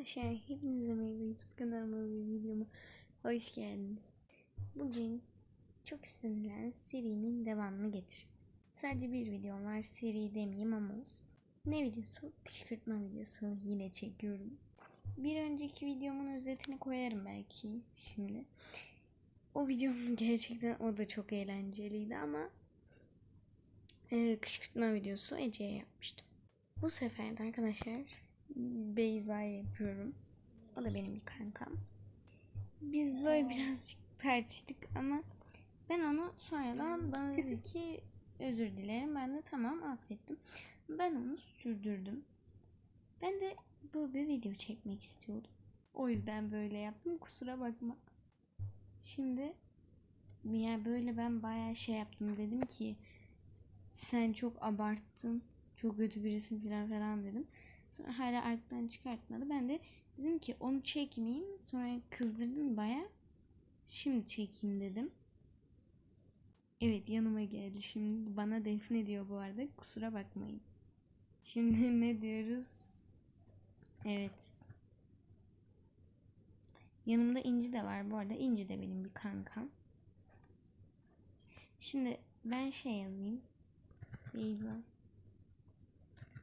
Arkadaşlar hepinize merhaba YouTube kanalıma ve videoma hoş geldiniz. Bugün çok istenilen serimin devamını getiriyorum. Sadece bir videom var seri demeyeyim ama olsun. Ne videosu? Kışkırtma videosu yine çekiyorum. Bir önceki videomun özetini koyarım belki şimdi. O videom gerçekten o da çok eğlenceliydi ama e, kışkırtma videosu Ece'ye yapmıştım. Bu sefer de arkadaşlar Beyza yapıyorum. O da benim bir kankam. Biz böyle birazcık tartıştık ama ben onu sonradan bana dedi ki özür dilerim. Ben de tamam affettim. Ben onu sürdürdüm. Ben de böyle bir video çekmek istiyordum. O yüzden böyle yaptım. Kusura bakma. Şimdi yani böyle ben bayağı şey yaptım. Dedim ki sen çok abarttın. Çok kötü birisin falan falan dedim. Sonra hala arkadan çıkartmadı. Ben de dedim ki onu çekmeyeyim. Sonra kızdırdım baya. Şimdi çekeyim dedim. Evet yanıma geldi. Şimdi bana defne diyor bu arada. Kusura bakmayın. Şimdi ne diyoruz? Evet. Yanımda İnci de var bu arada. İnci de benim bir kankam. Şimdi ben şey yazayım. Beyza.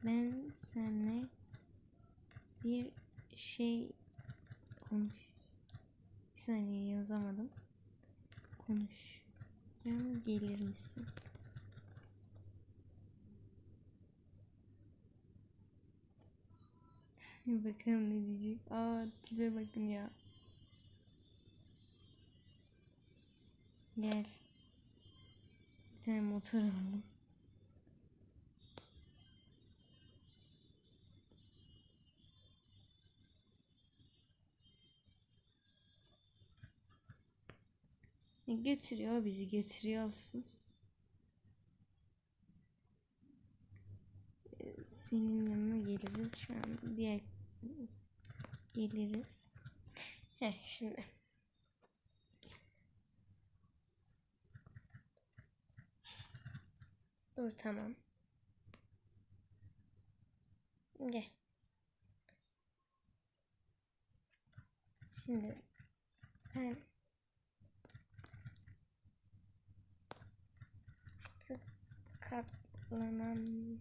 Ben seninle bir şey konuş. Bir saniye yazamadım. Konuşacağım gelir misin? Bakalım ne diyecek. Aa tipe bakın ya. Gel. Bir tane motor alalım. Götürüyor bizi. Ee, Senin yanına geliriz şu an. Diğer geliriz. Heh şimdi. Dur tamam. Gel. Şimdi ben katlanan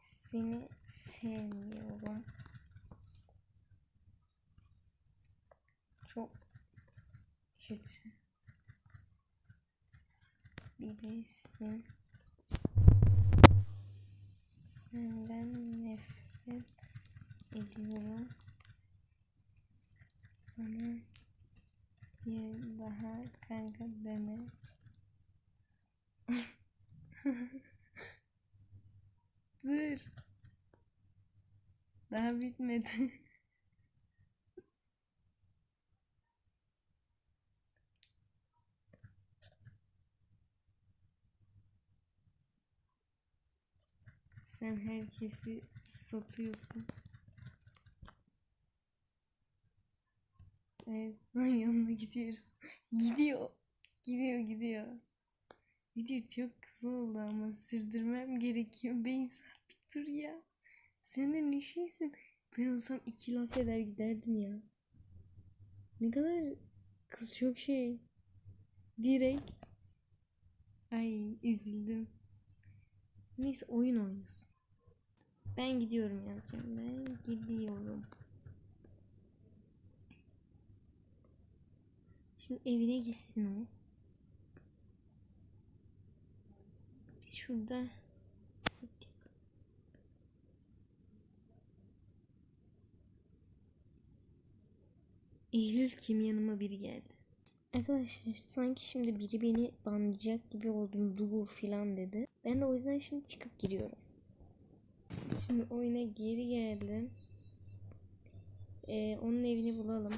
seni sevmiyorum. Çok kötü birisin. Senden nefret ediyorum. Bana daha kanka deme. Dur. Daha bitmedi. Sen herkesi satıyorsun. Evet, yanına gidiyoruz. Gidiyor. Gidiyor, gidiyor. Video çok kısa oldu ama sürdürmem gerekiyor. Beyza bir dur ya. Sen de ne şeysin? Ben olsam iki laf eder giderdim ya. Ne kadar kız çok şey. Direkt. Ay üzüldüm. Neyse oyun oynasın. Ben gidiyorum yazıyorum. Ben gidiyorum. Şimdi evine gitsin o. Biz şurada Eylül kim yanıma biri geldi. Arkadaşlar sanki şimdi biri beni banlayacak gibi oldum dur filan dedi. Ben de o yüzden şimdi çıkıp giriyorum. Şimdi oyuna geri geldim. Ee, onun evini bulalım.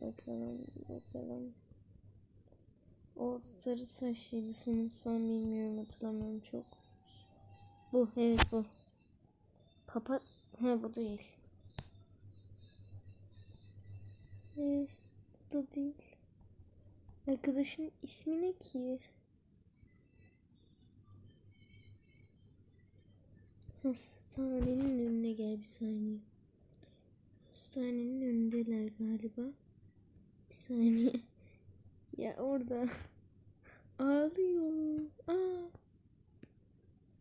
Bakalım bakalım. O sarı saçlıydı sanırsam bilmiyorum hatırlamıyorum çok. Bu evet bu. Papa ha bu değil. Ee, bu da değil. Arkadaşın ismi ne ki? Hastanenin önüne gel bir saniye. Hastanenin önündeler galiba. Saniye. Ya orada. Ağlıyor. Aa.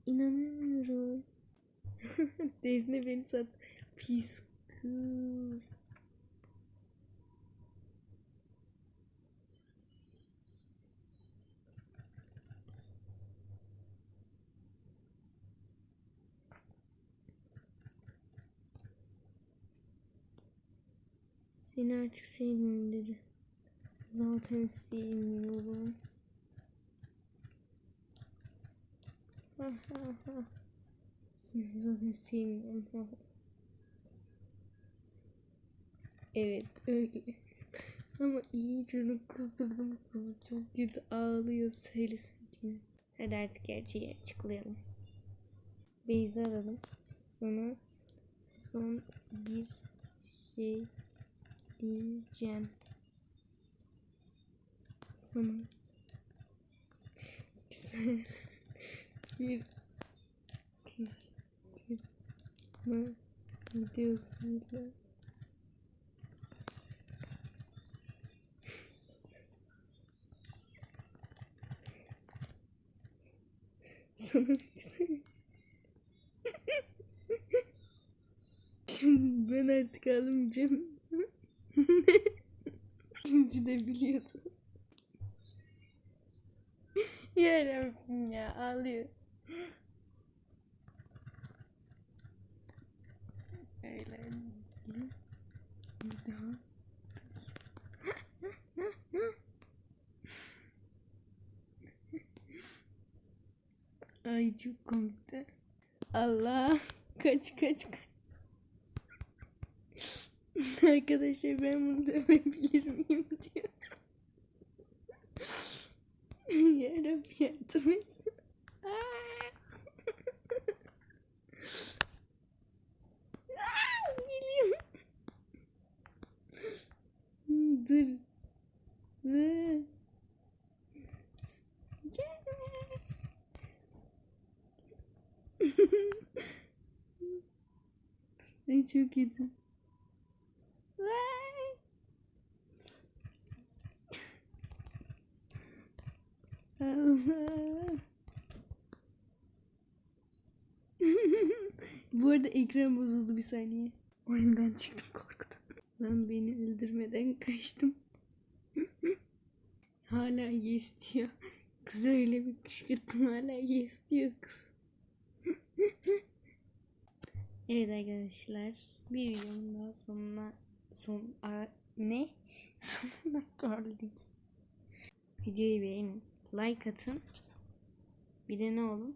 İnanamıyorum. Defne beni sat. Pis kız. Seni artık sevmiyorum dedi. Zaten sevmiyorum. Seni zaten sevmiyorum. Evet öyle. Ama iyi canım kızdırdım kızı. Çok kötü ağlıyor söylesin gibi. Hadi artık gerçeği açıklayalım. Beyza aralım. Sonra son bir şey diyeceğim. Güzel bir. Kışkırtma videosuyla sana güzel Şimdi ben artık ağlamayacağım. İnci de biliyordu. Ya Rabbim ya ağlıyor. Öyle değil. Bir daha. Ay çok komikti. Allah kaç kaç kaç. Arkadaşlar ben bunu dövebilir miyim diyor. Yarabbi yardım et. Aa! Aa, Geliyor. Dur. Dur. Ay çok kötü. Vay. Allah. Bu arada ekran bozuldu bir saniye. Oyundan çıktım korkudan. Lan beni öldürmeden kaçtım. hala yes diyor. Kız öyle bir kışkırttım hala yes diyor kız. evet arkadaşlar bir videonun daha sonuna son ara, ne? Sonuna geldik. Videoyu beğenin. Like atın. Bir de ne olun?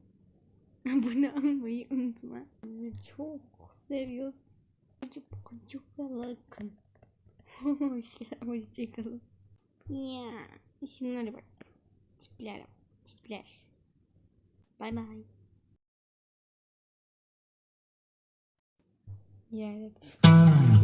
Abone olmayı unutma. Sizi çok seviyoruz. Çok çok yakın. Hoşçakalın. Ya. Şunlara bak. Tipler bak. Tipler. Bay bay. Yarabbim.